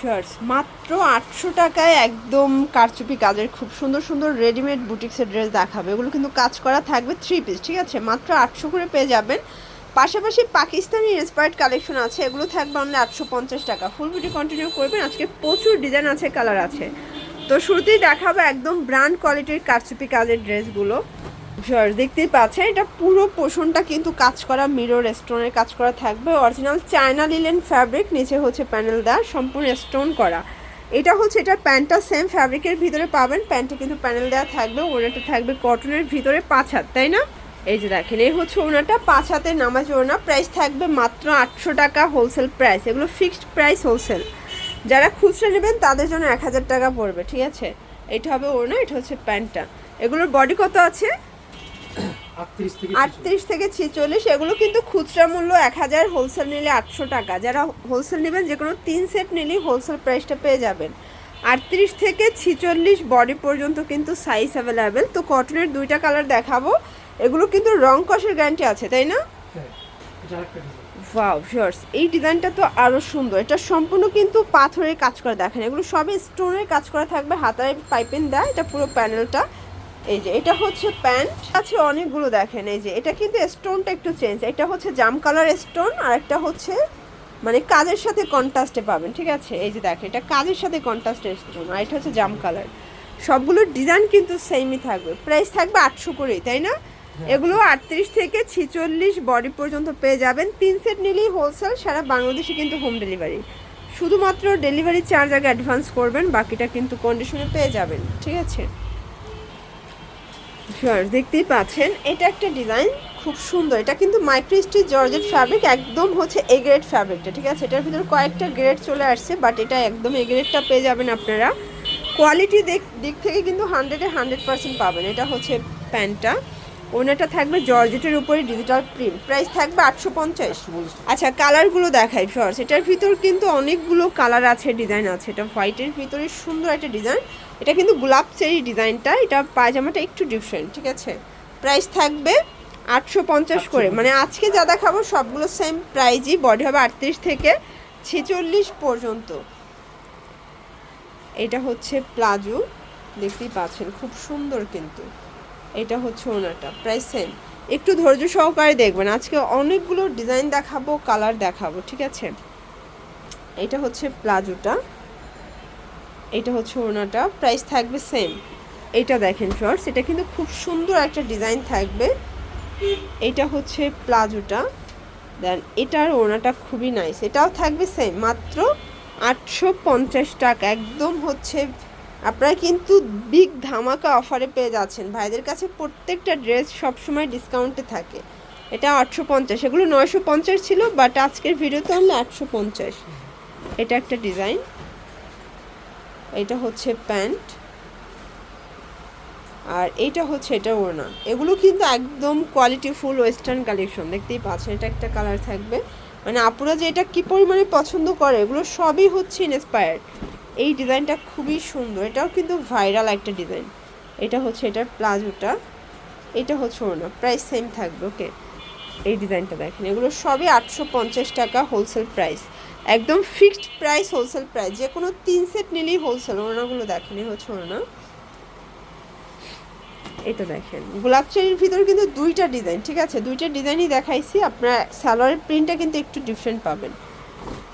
Shorts মাত্র আটশো টাকায় একদম কারচুপি কাজের খুব সুন্দর সুন্দর রেডিমেড বুটিক্সের ড্রেস দেখাবে। এগুলো কিন্তু কাজ করা থাকবে থ্রি পিস ঠিক আছে? মাত্র আটশো করে পেয়ে যাবেন। পাশাপাশি পাকিস্তানি ইন্সপায়ার্ড কালেকশন আছে। এগুলো থাকবে অনলি আটশো পঞ্চাশ টাকা। ফুল ভিডিও কন্টিনিউ করবেন। আজকে প্রচুর ডিজাইন আছে কালার আছে। তো শুরুতেই দেখাবো একদম ব্র্যান্ড কোয়ালিটির কারচুপি কাজের ড্রেসগুলো দেখতেই পাচ্ছেন, এটা পুরো পোষণটা কিন্তু কাজ করা মিরর স্টোনের কাজ করা থাকবে। অরিজিনাল চায়না লিলেন ফ্যাব্রিক নিচে হচ্ছে প্যানেল দেওয়া, সম্পূর্ণ স্টোন করা। এটা হচ্ছে, এটা প্যান্টটা সেম ফ্যাব্রিকের ভিতরে পাবেন, প্যান্টে কিন্তু প্যানেল দেওয়া থাকবে ওনাটা থাকবে কটনের ভিতরে পাঁচ হাত, তাই না? এই যে দেখেন, এই হচ্ছে ওনাটা পাঁচ হাতের নামাজ ওনা প্রাইস থাকবে মাত্র আটশো টাকা হোলসেল প্রাইস এগুলো ফিক্সড প্রাইস হোলসেল যারা খুচরা নেবেন, তাদের জন্য এক হাজার টাকা পড়বে, ঠিক আছে? এটা হবে ওনা এটা হচ্ছে প্যান্টটা। এগুলোর বডি কত আছে? আটত্রিশ থেকে ছেচল্লিশ এগুলো কিন্তু খুচরা মূল্য এক হাজার হোলসেল নিলে আটশো টাকা। যারা হোলসেল নেবেন যে কোনো তিন সেট নিলেই হোলসেল প্রাইসটা পেয়ে যাবেন। আটত্রিশ থেকে ছিচল্লিশ বডি পর্যন্ত কিন্তু সাইজ অ্যাভেলেবেল তো কটনের দুইটা কালার দেখাবো। এগুলো কিন্তু রং কষের গ্যারান্টি আছে তাই না? হ্যাঁ ওয়াও শিওর্স এই ডিজাইনটা তো আরও সুন্দর। এটা সম্পূর্ণ কিন্তু পাথরের কাজ করা দেখেন। এগুলো সবই স্টোনের কাজ করা থাকবে হাতায় পাইপেন দেয় এটা পুরো প্যানেলটা এই যে এটা হচ্ছে প্যান্ট। আছে অনেকগুলো দেখেন এই যে এটা কিন্তু স্টোনটা একটু চেঞ্জ। এটা হচ্ছে জাম কালার স্টোন আর একটা হচ্ছে মানে কাজের সাথে কন্ট্রাস্টে পাবেন ঠিক আছে? এই যে দেখেন এটা কাজের সাথে কন্ট্রাস্টে স্টোন আর এটা হচ্ছে জাম কালার। সবগুলোর ডিজাইন কিন্তু সেমই থাকবে। প্রাইস থাকবে আটশো করেই তাই না? এগুলো আটত্রিশ থেকে ছিচল্লিশ বডি পর্যন্ত পেয়ে যাবেন। তিন সেট নিলেই হোলসেল সারা বাংলাদেশে কিন্তু হোম ডেলিভারি। শুধুমাত্র ডেলিভারি চার্জ আগে অ্যাডভান্স করবেন বাকিটা কিন্তু কন্ডিশনে পেয়ে যাবেন ঠিক আছে? শিওর দেখতেই পাচ্ছেন, এটা একটা ডিজাইন খুব সুন্দর। এটা কিন্তু মাইক্রোস্টি জর্জেট ফ্যাব্রিক একদম হচ্ছে এ গ্রেড ফ্যাব্রিকটা ঠিক আছে? এটার ভিতরে কয়েকটা গ্রেড চলে আসছে বাট এটা একদম এ গ্রেডটা পেয়ে যাবেন আপনারা। কোয়ালিটি দিক থেকে কিন্তু হান্ড্রেডে হান্ড্রেড পাবেন। এটা হচ্ছে প্যান্টটা। ওনাটা থাকবে জর্জেটের উপরে ডিজিটাল প্রিন্ট প্রাইস থাকবে আটশো পঞ্চাশ। আচ্ছা কালারগুলো দেখাই ফার্স্ট এটার ভিতর কিন্তু অনেকগুলো কালার আছে ডিজাইন আছে। এটা হোয়াইটের ভিতরে সুন্দর একটা ডিজাইন এটা কিন্তু গোলাপ চেরি ডিজাইনটা এটা পায়জামাটা একটু ডিফারেন্ট ঠিক আছে? প্রাইস থাকবে আটশো পঞ্চাশ করে। মানে আজকে যা দেখাবো সবগুলো সেম প্রাইজই বডি হবে আটত্রিশ থেকে ছেচল্লিশ পর্যন্ত। এটা হচ্ছে প্লাজো। দেখতেই পাচ্ছেন খুব সুন্দর কিন্তু। এটা হচ্ছে ওনাটা প্রাইস সেম একটু ধৈর্য সহকারে দেখবেন, আজকে অনেকগুলো ডিজাইন দেখাবো কালার দেখাবো, ঠিক আছে? এটা হচ্ছে প্লাজোটা, এটা হচ্ছে ওনাটা প্রাইস থাকবে সেম এটা দেখেন শর্টস এটা কিন্তু খুব সুন্দর একটা ডিজাইন থাকবে। এটা হচ্ছে প্লাজোটা, দেন এটার ওনাটা খুবই নাইস এটাও থাকবে সেম মাত্র আটশো পঞ্চাশ টাকা, একদম হচ্ছে আপনারা কিন্তু বিগ ধামাকা অফারে পেয়ে যাচ্ছেন। ভাইদের কাছে প্রত্যেকটা ড্রেস সবসময় ডিসকাউন্টে থাকে। এটা আটশো পঞ্চাশ, এগুলো নয়শো পঞ্চাশ ছিল বাট আজকের ভিডিওতে হলো আটশো পঞ্চাশ। এটা একটা ডিজাইন এটা হচ্ছে প্যান্ট। আর এটা হচ্ছে, এটা ওড়না। এগুলো কিন্তু একদম কোয়ালিটি ফুল ওয়েস্টার্ন কালেকশন দেখতেই পাচ্ছেন, এটা একটা কালার থাকবে। মানে আপুরা যে এটা কী পরিমাণে পছন্দ করে, এগুলো সবই হচ্ছে ইন্সপায়ার্ড এই ডিজাইনটা খুবই সুন্দর। এটাও কিন্তু ভাইরাল একটা ডিজাইন। এটা হচ্ছে এটার প্লাজোটা। এটা হচ্ছে ওড়না। প্রাইস সেম থাকবে ওকে এই ডিজাইনটা দেখেন। এগুলো সবই আটশো পঞ্চাশ টাকা হোলসেল প্রাইস একদম ফিক্সড প্রাইস হোলসেল প্রাইস যে কোনো তিন সেট নিলেই হোলসেল ওড়নাগুলো দেখেন, এই হচ্ছে ওড়না। এটা দেখেন। গোলাপ চেরির ভিতরে কিন্তু দুইটা ডিজাইন, ঠিক আছে? দুইটা ডিজাইনই দেখাইছি। আপনার স্যালোয়ারের প্রিন্টটা কিন্তু একটু ডিফারেন্ট পাবেন।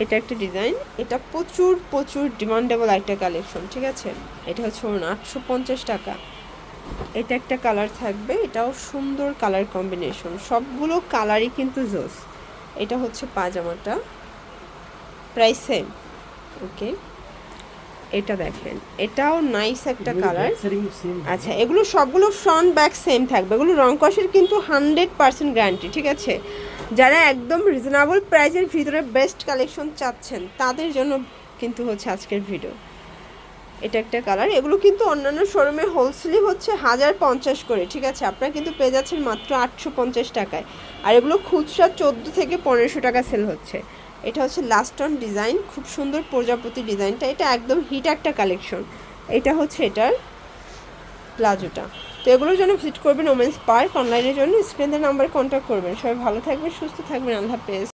এটা একটা ডিজাইন। এটা প্রচুর প্রচুর ডিমান্ডেবল একটা কালেকশন ঠিক আছে? এটা হচ্ছে ওড়না আটশো পঞ্চাশ টাকা। এটা একটা কালার থাকবে এটাও সুন্দর কালার কম্বিনেশন। সবগুলো কালারই কিন্তু জোস। এটা হচ্ছে পাজামাটা। Price same. ওকে। এটা দেখেন। এটাও নাইস একটা কালার। আচ্ছা এগুলো সবগুলো ফ্রন্ট ব্যাক সেম থাকবে। এগুলো রং কষের কিন্তু হান্ড্রেড পার্সেন্ট গ্যারান্টি ঠিক আছে? যারা একদম রিজনেবল প্রাইসের ভিতরে বেস্ট কালেকশন চাচ্ছেন, তাদের জন্য কিন্তু হচ্ছে আজকের ভিডিও এটা একটা কালার এগুলো কিন্তু অন্যান্য শোরুমে হোলসেলই হচ্ছে হাজার পঞ্চাশ করে, ঠিক আছে? আপনারা কিন্তু পেয়ে যাচ্ছেন মাত্র আটশো পঞ্চাশ টাকায়। আর এগুলো খুচরা চোদ্দ থেকে পনেরোশো টাকা সেল হচ্ছে। এটা হচ্ছে লাস্ট অন ডিজাইন খুব সুন্দর প্রজাপতি ডিজাইনটা এটা একদম হিট একটা কালেকশন এটা হচ্ছে এটার প্লাজোটা। তো এগুলোর জন্য ভিজিট করবেন ওমেন্স পার্ক অনলাইনের জন্য স্ক্রিনের নাম্বারে কন্ট্যাক্ট করবেন। সবাই ভালো থাকবেন, সুস্থ থাকবেন, আল্লাহ হাফেজ।